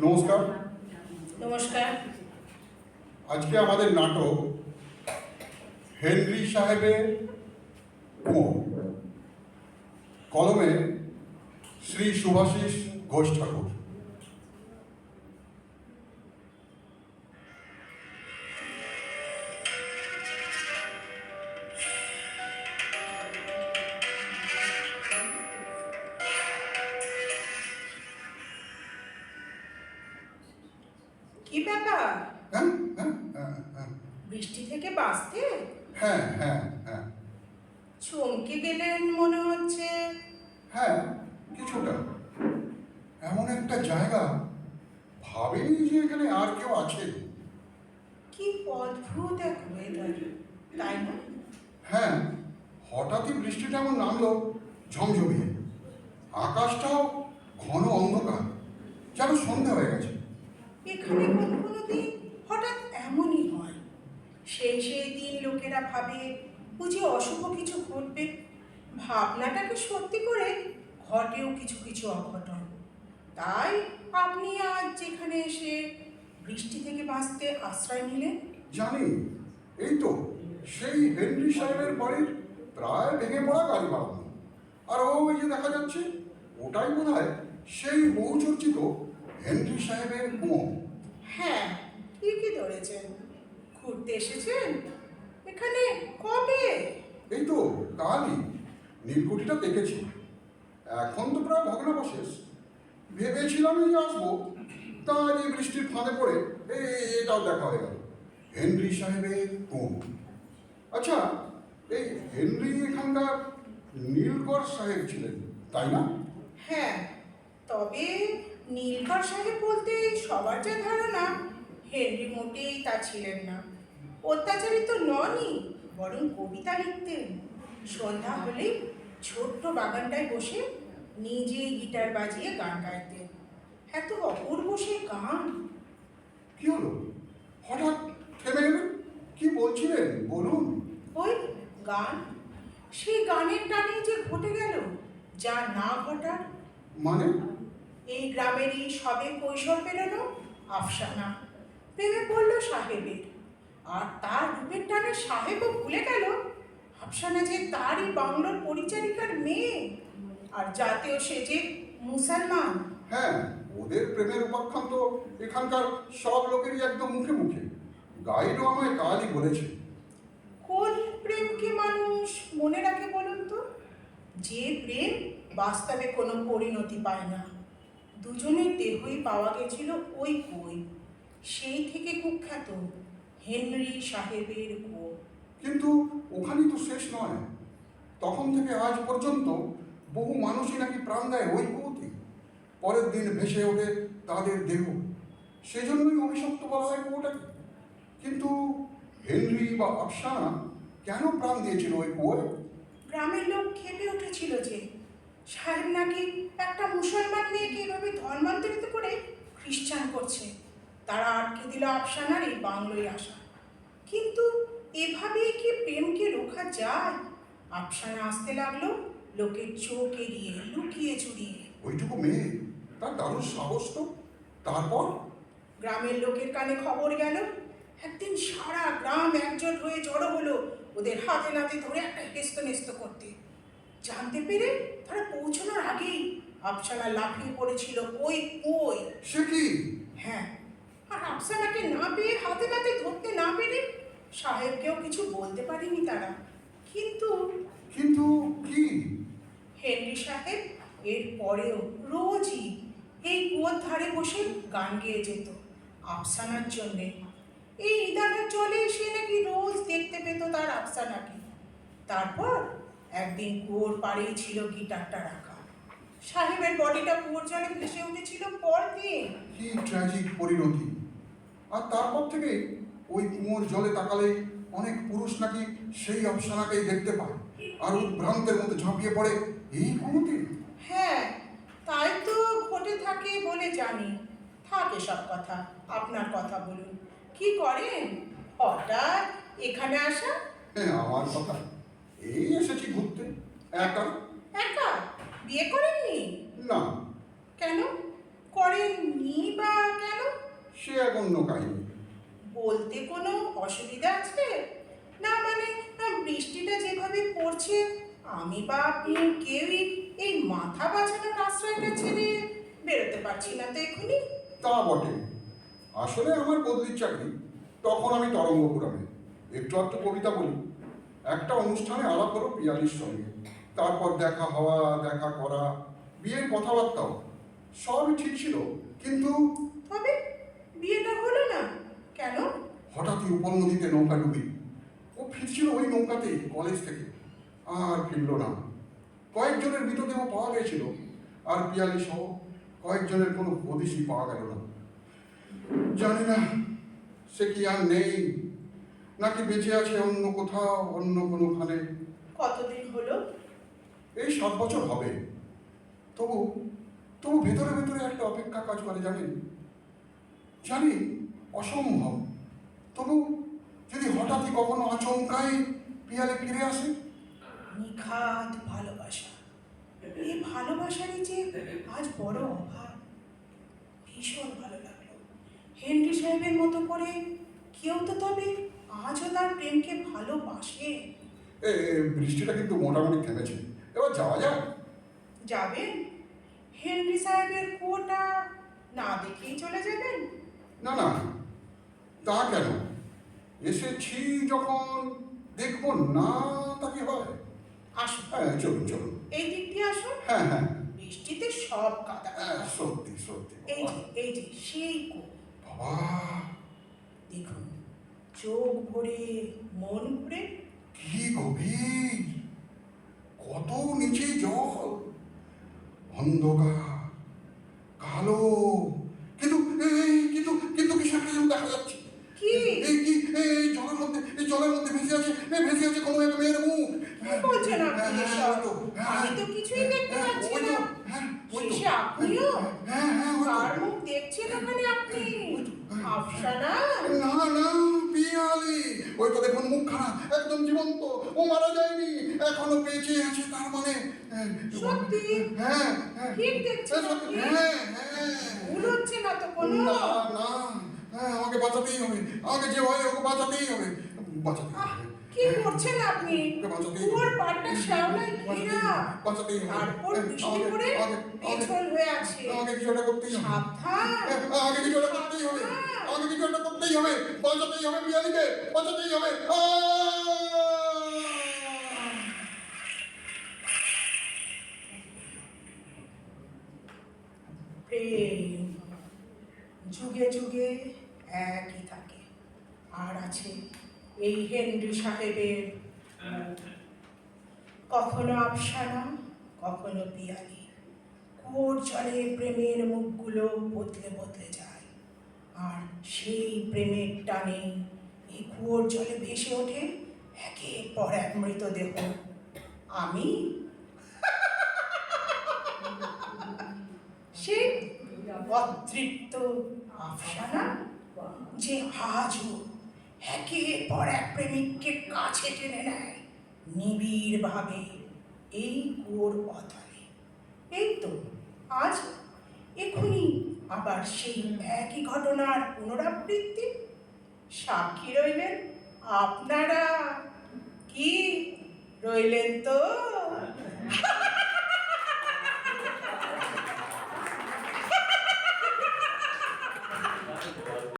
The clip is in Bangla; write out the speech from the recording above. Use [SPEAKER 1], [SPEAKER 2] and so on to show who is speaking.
[SPEAKER 1] নমস্কার।
[SPEAKER 2] নমস্কার।
[SPEAKER 1] আজকে আমাদের নাটক হেনরি সাহেবের কুঁয়ো। কলমে শ্রী সুভাষিস ঘোষ ঠাকুর।
[SPEAKER 2] কি ব্যাপার?
[SPEAKER 1] হ্যাঁ হ্যাঁ হ্যাঁ হ্যাঁ।
[SPEAKER 2] বৃষ্টি থেকে বাঁচতে?
[SPEAKER 1] হ্যাঁ হ্যাঁ হ্যাঁ।
[SPEAKER 2] চমকে গেলেন মনে হচ্ছে।
[SPEAKER 1] হ্যাঁ কিছুটা। এমন একটা জায়গা। ভাবেনি যে এখানে আর কেউ আছে।
[SPEAKER 2] কি অদ্ভুত এক ওয়েদার তাই না?
[SPEAKER 1] হ্যাঁ হঠাৎই বৃষ্টিটা এমন নামলো ঝমঝমিয়ে। আকাশটাও ঘন অন্ধকার। যেন সন্ধ্যা হয়ে গেছে।
[SPEAKER 2] এখানে কোনো কোনো দিন হঠাৎ এমনই হয়। সেই সেই দিন লোকেরা ভাবে, বুঝি অশুভ কিছু ঘটবে। ভাবনাটাকে সত্যি করে ঘটেও কিছু কিছু অঘটন। তাই আপনি আজ যেখানে এসে বৃষ্টি থেকে বাঁচতে আশ্রয় নিলেন?
[SPEAKER 1] জানি, এই তো, সেই হেনরি সাহেবের বাড়ির প্রায় ভেঙে পড়া গাড়ি বাড়ানো আর ওই যে দেখা যাচ্ছে, ওটাই বোধ হয় সেই বহুচর্চিত হেনরি সাহেবের কুঁয়ো
[SPEAKER 2] হ্যাঁ ঠিকই ধরেছেন। ঘুরতে এসেছেন? এখানে কবে?
[SPEAKER 1] এই তো কালই। নীলকুঠিটা দেখেছি। এখন তো প্রায় ভগ্নাবশেষ। ভেবেছিলাম যে আসব তা এই বৃষ্টির ফাঁদে পড়ে এটাও দেখা হয়ে গেল। হেনরি সাহেবের কুঁয়ো আচ্ছা এই হেনরি এখানকার নীলকর সাহেব ছিলেন তাই না?
[SPEAKER 2] হ্যাঁ তবে নীলকর সাহেব বলতে সবার যা ধারণা হেনরি মোটেই তা ছিলেন না। অত্যাচারী তো ননই বরং কবিতা লিখতেন। সন্ধ্যা হলেই ছোট্ট বাগানটায় বসে নিজে গিটার বাজিয়ে গান গাইতেন। এত অপূর্ব সে গান।
[SPEAKER 1] কি হলো? হঠাৎ থেমে গেলেন? কি বলছিলেন? বলুন।
[SPEAKER 2] ওই গান সেই গানের টানেই যে ঘটে গেল যা না ঘটার।
[SPEAKER 1] মানে?
[SPEAKER 2] এই গ্রামেরই সবে কৈশোর পেরোনো আফসানা। প্রেমে পড়ল সাহেবের। আর তার রূপের টানে সাহেবও ভুলে গেল আফসানা যে তারই বাংলোর পরিচারিকার মেয়ে। আর জাতীয় সে যে মুসলমান।
[SPEAKER 1] হ্যাঁ ওদের প্রেমের উপাখ্যান তো এখানকার সব লোকেরই একদম মুখে মুখে। গাইডও আমায় কালই বলেছে।
[SPEAKER 2] কোন প্রেমকে মানুষ মনে রাখে বলুন তো? যে প্রেম বাস্তবে কোনো পরিণতি পায় না। দুজনের দেহই পাওয়া গেছিল ওই কই। সেই থেকে কুখ্যাত হেনরি সাহেবের কুয়ো।
[SPEAKER 1] কিন্তু ওখানেই তো শেষ নয়। তখন থেকে আজ পর্যন্ত বহু মানুষই নাকি প্রাণ দেয় ওই কুয়োতে। পরের দিন ভেসে ওঠে তাদের দেহ। সেজন্যই অভিশপ্ত বলা হয় কুয়োটাকে। কিন্তু হেনরি বা আফসানা কেন প্রাণ দিয়েছিল ওই কুয়োয়?
[SPEAKER 2] গ্রামের লোক খেপে উঠেছিল যে সাহেব নাকি একটা মুসলমান মেয়েকে এভাবে ধর্মান্তরিত করে খ্রিস্টান করছে। তারা আটকে দিল আফসানার এই বাংলোয় আসা। কিন্তু এভাবে কি প্রেমকে রোখা যায়? আফসানা আসতে লাগল লোকের চোখ এড়িয়ে লুকিয়ে চুরিয়ে।
[SPEAKER 1] ওইটুকু মেয়ে? তার দারুণ সাহস তো। তারপর?
[SPEAKER 2] গ্রামের লোকের কানে খবর গেল একদিন সারা গ্রাম একজোট হয়ে জড়ো হলো ওদের হাতে নাতে ধরে একটা হেস্ত নেস্ত করতে। জানতে পেরে তারা পৌঁছানোর আগেই আফসানা লাফিয়ে পড়েছিল। ওই ওই।
[SPEAKER 1] সে কি?
[SPEAKER 2] হ্যাঁ। আর আফসানাকে না পেয়ে হাতে নাতে ধরতে না পেরে সাহেবকেও কিছু বলতে পারেনি তারা। কিন্তু
[SPEAKER 1] কিন্তু কি?
[SPEAKER 2] হেনরি সাহেব এর পরেও রোজই এই কুয়োর ধারে বসে গান গেয়ে যেত আফসানার জন্যে। এই ইদানের জলে এসে নাকি রোজ দেখতে পেত তার আফসানাকে। তারপর একদিন কুয়োর পাড়েই ছিল গিটারটা রাখা। সাহেবের বডিটা কুয়োর জলে ভেসে উঠেছিল পরদিন।
[SPEAKER 1] কি ট্র্যাজিক পরিণতি। আর তারপর থেকে ওই কুয়োর জলে তাকালে অনেক পুরুষ নাকি সেই অপসানাকেই দেখতে পায়। আর উদ্ভ্রান্তের মধ্যে ঝাঁপিয়ে পড়ে এই কুয়োতে।
[SPEAKER 2] হ্যাঁ তাই তো ঘটে থাকে বলে জানি। থাকে সব কথা আপনার কথা বলুন। কি করেন? হঠাৎ এখানে আসা?
[SPEAKER 1] হ্যাঁ আমার কথা। এই এসেছি ঘুরতে। একা?
[SPEAKER 2] একা? বিয়ে করেননি?
[SPEAKER 1] না।
[SPEAKER 2] কেন? করেননি বা কেন?
[SPEAKER 1] এক অন্য কাহিনী।
[SPEAKER 2] বলতে কোনো অসুবিধা আছে? না মানে বৃষ্টিটা যেভাবে পড়ছে আমি বা আপনি কেউই এই মাথা বাঁচানোর আশ্রয়টা ছেড়ে বেরোতে পারছি না তো এখনই।
[SPEAKER 1] তা বটে। আসলে আমার বদলির চাকরি তখন আমি তরঙ্গপুরামে। একটু একটু কবিতা বলি। একটা অনুষ্ঠানে আলাপ হলো পিয়ালির সঙ্গে। তারপর দেখা হওয়া দেখা করা বিয়ের কথাবার্তাও সবই ঠিক ছিল। কিন্তু
[SPEAKER 2] তবে বিয়েটা হলো না। কেন?
[SPEAKER 1] হঠাৎই উপনদীতে নৌকা ডুবি। ও ফিরছিল ওই নৌকাতে কলেজ থেকে। আর ফিরল না। কয়েকজনের মৃতদেহ পাওয়া গেছিল। আর পিয়ালি সহ কয়েকজনের কোনো হদিশই পাওয়া গেল না। জানি না সে কি আর নেই। নাকি বেঁচে আছে অন্য কোথাও অন্য কোনোখানে?
[SPEAKER 2] কতদিন হলো?
[SPEAKER 1] এই সাত বছর হবে। তবু তবু ভেতরে ভেতরে একটা অপেক্ষা কাজ করে জানেন? জানি অসম্ভব। তবু যদি হঠাৎই কখনো আচমকাই পিয়ালে ফিরে আসে?
[SPEAKER 2] নিখাত ভালোবাসা। এই ভালোবাসারই যে আজ বড় অভাব। ভীষণ ভালো লাগল। হেনরি সাহেবের মতো করে কেউ তো তবে আজও তার প্রেমকে ভালোবাসে?
[SPEAKER 1] এ বৃষ্টিটা কিন্তু মোটামুটি থেমেছে। এবার যাওয়া যাক।
[SPEAKER 2] যাবেন? হেনরি সাহেবের কুয়োটা না দেখেই চলে যাবেন?
[SPEAKER 1] না না তা কেন? এসেছি যখন দেখব না তাকে হয়?
[SPEAKER 2] আসুন।
[SPEAKER 1] হ্যাঁ চলুন চলুন।
[SPEAKER 2] এই দিক দিয়ে আসুন।
[SPEAKER 1] হ্যাঁ হ্যাঁ।
[SPEAKER 2] বৃষ্টিতে সব কাদা।
[SPEAKER 1] হ্যাঁ, সত্যি সত্যি
[SPEAKER 2] এই যে এই যে সেই
[SPEAKER 1] বাবা।
[SPEAKER 2] দেখুন চোখ ভরে মন ভরে?
[SPEAKER 1] কি গভীর! কত নিচে জল! অন্ধকার কালো। কিন্তু কিন্তু কিন্তু কিছু একটা যেন দেখা যাচ্ছে?
[SPEAKER 2] কি?
[SPEAKER 1] এই কি? এই জলের মধ্যে এই জলের মধ্যে ভেসে আছে এই ভেসে আছে কোনো এক মেয়ের মুখ।
[SPEAKER 2] বলছেন আপনি
[SPEAKER 1] হ্যাঁ, তো, হ্যাঁ,
[SPEAKER 2] আমি তো কিছুই দেখতে
[SPEAKER 1] হ্যাঁ,
[SPEAKER 2] পাচ্ছি না।
[SPEAKER 1] হ্যাঁ।
[SPEAKER 2] শেষে আপনিও
[SPEAKER 1] হ্যাঁ হ্যাঁ।
[SPEAKER 2] কার মুখ দেখছেন ওখানে আপনি? আফসানা?
[SPEAKER 1] না না পিয়ালি। ওই তো দেখুন মুখখানা একদম জীবন্ত। ও মারা যায়নি এখনও বেঁচে আছে তার মানে। হ্যাঁ,
[SPEAKER 2] সত্যি?
[SPEAKER 1] হ্যাঁ হ্যাঁ।
[SPEAKER 2] ঠিক দেখছেন
[SPEAKER 1] হ্যাঁ,
[SPEAKER 2] আপনি?
[SPEAKER 1] হ্যাঁ হ্যাঁ।
[SPEAKER 2] ভুল হচ্ছে না তো কোনো?
[SPEAKER 1] না না। হ্যাঁ আমাকে বাঁচাতেই হবে। আমাকে যে হয় ওকে বাঁচাতেই হবে। হবে।
[SPEAKER 2] কি করছেন আপনি?
[SPEAKER 1] হবে
[SPEAKER 2] পাড়টা শ্যাওলায় ঘেরা তারপর বৃষ্টি পড়ে পেছল হয়ে আছে।
[SPEAKER 1] আমাকে কিছু একটা করতেই হবে আমাকে কিছু একটা করতেই হবে আমাকে কিছু একটা করতেই হবে বাঁচাতেই হবে পিয়ালিকে বাঁচাতেই হবে
[SPEAKER 2] যুগে যুগে একই থাকে। আর আছে এই হেনরি সাহেবের কখনো আফসানা, কখনো পিয়ালি। কুয়োর জলে প্রেমের মুখগুলো বদলে বদলে যায়। আর সেই প্রেমের টানে এই কুয়োর জলে ভেসে ওঠে একের পর এক মৃতদেহ। আমি? সে অতৃপ্ত আফসানা? যে আজও একের পর এক প্রেমিককে কাছে টেনে নেয়। নিবিড় ভাবে এই কুয়োর অতলে এই তো, আজ এখুনি আবার সেই একই ঘটনার পুনরাবৃত্তি। সাক্ষী রইলেন আপনারা। কি, রইলেন তো?